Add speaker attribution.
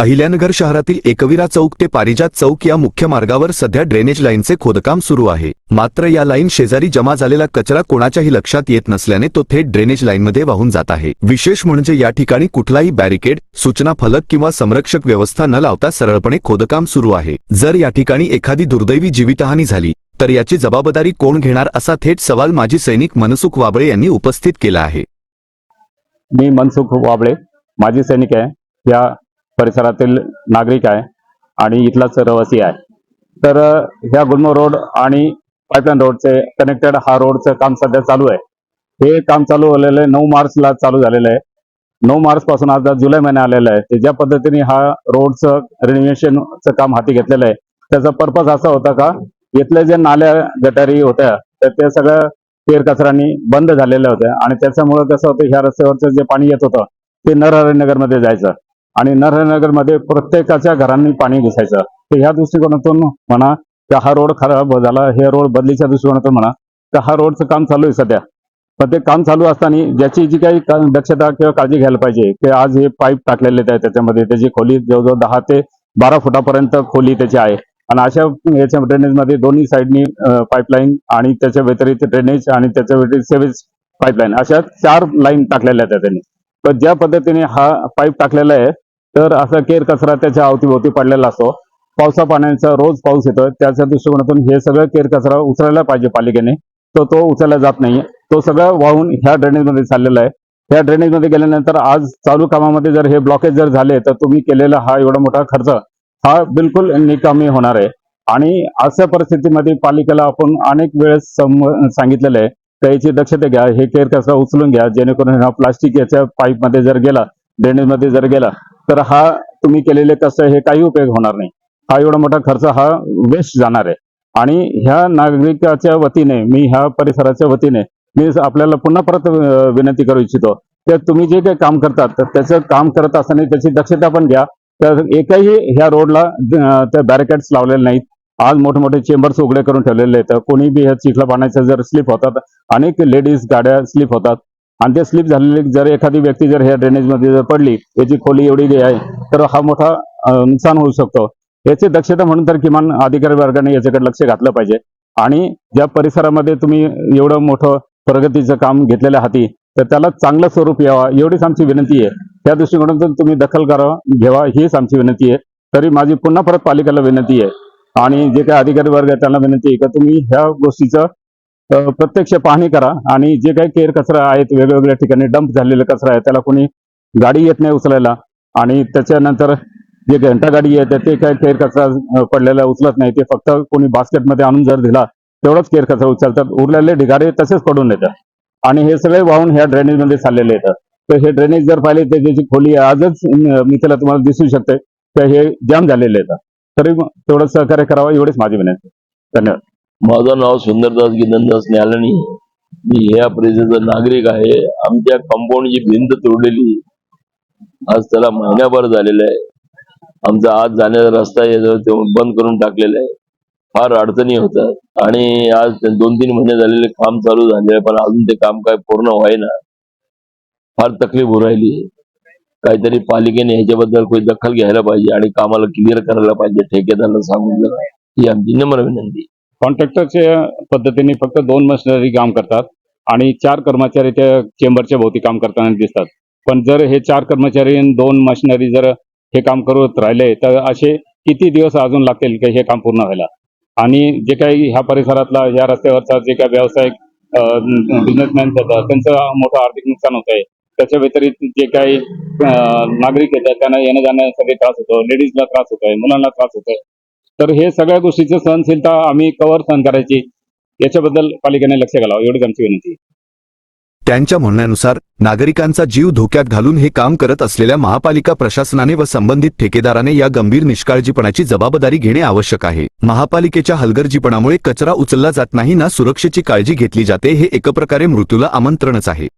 Speaker 1: अहिल्यानगर शहरातील एकविरा चौक ते पारिजात चौक या मुख्य मार्गावर सध्या ड्रेनेज लाईनचे खोदकाम सुरू आहे. मात्र या लाईन शेजारी जमा झालेला कचरा कोणाच्याही लक्षात येत नसल्याने तो थेट ड्रेनेज लाईनमध्ये वाहून जात आहे. विशेष म्हणजे या ठिकाणी कुठलाही बॅरिकेड सूचना फलक किंवा संरक्षक व्यवस्था न लावता सरळपणे खोदकाम सुरू आहे. जर या ठिकाणी एखादी दुर्दैवी जीवितहानी झाली तर याची जबाबदारी कोण घेणार असा थेट सवाल माजी सैनिक मनसुख वाबळे यांनी उपस्थित केला आहे.
Speaker 2: मी मनसुख वाबळे माजी सैनिक आहे. या परिसरातील नागरिक आहे आणि इथलाच रहिवासी आहे. तर ह्या गुलमोर रोड आणि पाईपलाईन रोडचे कनेक्टेड हा रोडचं काम सध्या चालू आहे. हे काम चालू झालेलं आहे नऊ मार्चला चालू झालेलं आहे. नऊ मार्च पासून आज जुलै महिना आलेला आहे. ते ज्या पद्धतीने हा रोडचं रिनोव्हेशनचं काम हाती घेतलेलं आहे त्याचा पर्पज असा होता का इथले जे नाल्या गटारी होत्या तर ते सगळं केर कचऱ्यांनी बंद झालेल्या होत्या. आणि त्याच्यामुळे कसं होतं ह्या रस्त्यावरचं जे पाणी येत होतं ते नरहरिनगरमध्ये जायचं. आणि नरनगरमध्ये प्रत्येकाच्या घरांनी पाणी घुसायचं. तर ह्या दृष्टिकोनातून म्हणा का हा रोड खराब झाला हे रोड बदलीच्या दृष्टिकोनातून म्हणा तर हा रोडचं काम चालू आहे सध्या. पण ते काम चालू असताना ज्याची जी काही दक्षता किंवा काळजी घ्यायला पाहिजे की आज हे पाईप टाकलेले आहेत त्याच्यामध्ये त्याची खोली जवळजवळ दहा ते बारा फुटापर्यंत खोली त्याची आहे. आणि अशा याच्या ड्रेनेजमध्ये दोन्ही साईडनी पाईपलाईन आणि त्याच्या व्यतिरिक्त ड्रेनेज आणि त्याच्या व्यतिरिक्त सेवेज पाईपलाईन अशा चार लाईन टाकलेल्या आहेत त्यांनी. पण ज्या पद्धतीने हा पाईप टाकलेला आहे तर असा केर कचरा त्याच्या अवतीभोवती पडलेला असतो. पावसा पाण्याचा रोज पाऊस येतो त्याच्या दृष्टिकोनातून हे सगळं केर कचरा उचलायला पाहिजे पालिकेने. तर तो उचलला जात नाही. तो सगळं वाहून ह्या ड्रेनेजमध्ये चाललेला आहे. ह्या ड्रेनेजमध्ये गेल्यानंतर आज चालू कामामध्ये जर हे ब्लॉकेज जर झाले तर तुम्ही केलेला हा एवढा मोठा खर्च हा बिलकुल निकामी होणार आहे. आणि अशा परिस्थितीमध्ये पालिकेला आपण अनेक वेळेस सांगितलेलं आहे. त्याची दक्षता घ्या हे केर कचरा उचलून घ्या जेणेकरून हा प्लास्टिक याच्या पाईपमध्ये जर गेला ड्रेनेजमध्ये जर गेला तर हा तुम्ही केलेले कष्ट हे काही उपयोग होणार नाही. हा एवढा मोठा खर्च हा वेस्ट जाणार आहे. आणि ह्या नागरिकाच्या वतीने मी ह्या परिसराच्या वतीने मी आपल्याला पुन्हा परत विनंती करू इच्छितो. तर तुम्ही जे काही काम करतात तर त्याचं काम करत असताना त्याची दक्षता पण घ्या. तर एकही ह्या रोडला त्या बॅरिकेड्स लावलेले नाहीत. आज मोठे मोठे चेंबर्स उघडे करून ठेवलेले आहेत. कोणी बी ह्या चिखला पाण्याचं जर स्लिप होतात अनेक लेडीज गाड्या स्लिप होतात. आणि ते स्लिप झालेली जर एखादी व्यक्ती जर ह्या ड्रेनेजमध्ये जर पडली याची खोली एवढी आहे तर हा मोठा नुकसान होऊ शकतो. याची दक्षता म्हणून तर किमान अधिकारी वर्गाने याच्याकडे लक्ष घातलं पाहिजे. आणि ज्या परिसरामध्ये तुम्ही एवढं मोठं प्रगतीचं काम घेतलेल्या हाती तर त्याला चांगलं स्वरूप यावा एवढीच आमची विनंती आहे. त्या दृष्टिकोनातून तुम्ही दखल करावा घ्यावा हीच आमची विनंती आहे. तरी माझी पुन्हा परत पालिकेला विनंती आहे. आणि जे काही अधिकारी वर्ग आहे त्यांना विनंती आहे का तुम्ही ह्या गोष्टीचं प्रत्यक्ष पाहणी करा आणि जे काही केर कचरा आहेत वेगवेगळ्या ठिकाणी डंप झालेला कचरा आहे त्याला कोणी गाडी येत नाही उचलायला आणि त्याच्यानंतर जे घंटा गाडी आहे ते काय केर कचरा पडलेला उचलत नाही ते फक्त कोणी बास्केटमध्ये आणून जर दिला तेवढाच केर कचरा उचलतात. उरलेले ढिगारे तसेच पडून येतात. आणि हे सगळे वाहून ह्या ड्रेनेजमध्ये चाललेले येतात. तर हे ड्रेनेज जर पाहिले तर त्याची खोली आजच मी त्याला तुम्हाला दिसू शकते. तर हे जाम झालेले येतात. तरी तेवढं सहकार्य करावं एवढीच माझी विनंती. धन्यवाद.
Speaker 3: माझं नाव सुंदरदास गिनंदास न्यालनी मी या परिषदेचा नागरिक आहे. आमच्या कंपाऊंडची भिंत तोडलेली. आज त्याला महिनाभर झालेला आहे. आमचा आज जाण्याचा रस्ता आहे बंद करून टाकलेला आहे. फार अडचणी होतात. आणि आज दोन तीन महिने झालेले काम चालू झाले पण अजून ते काम काय पूर्ण व्हायना फार तकलीफ हो राहिली. काहीतरी पालिकेने ह्याच्याबद्दल काही दखल घ्यायला पाहिजे आणि कामाला क्लिअर करायला पाहिजे ठेकेदाराला सांगून ही आमची नम्र विनंती.
Speaker 2: कॉन्ट्रॅक्टरच्या पद्धतीने फक्त दोन मशिनरी काम करतात आणि चार कर्मचारी त्या चेंबरच्या भोवती काम करताना दिसतात. पण जर हे चार कर्मचारी दोन मशिनरी जर हे काम करत राहिले तर असे किती दिवस अजून लागतील की हे काम पूर्ण व्हायला? आणि जे काही ह्या परिसरातला या रस्त्यावरचा जे काही व्यावसायिक बिझनेसमॅन होता त्यांचं मोठं आर्थिक नुकसान होत आहे त्याच्या व्यतिरिक्त जे काही नागरिक येतात त्यांना येणं जाण्यासाठी त्रास होतो लेडीजला त्रास होतोय मुलांना त्रास होतोय. तर हे सगळ्या गोष्टीची सहनशीलता आम्ही कवर सहन करायची याच्याबद्दल पालिकेने लक्ष घालावं एवढीच आमची विनंती.
Speaker 1: त्यांच्या म्हणण्यानुसार नागरिकांचा जीव धोक्यात घालून हे काम करत असलेल्या महापालिका प्रशासनाने व संबंधित ठेकेदाराने या गंभीर निष्काळजीपणाची जबाबदारी घेणे आवश्यक आहे. महापालिकेच्या हलगर्जीपणामुळे कचरा उचलला जात नाही ना सुरक्षेची काळजी घेतली जाते हे एकप्रकारे मृत्यूला आमंत्रणच आहे.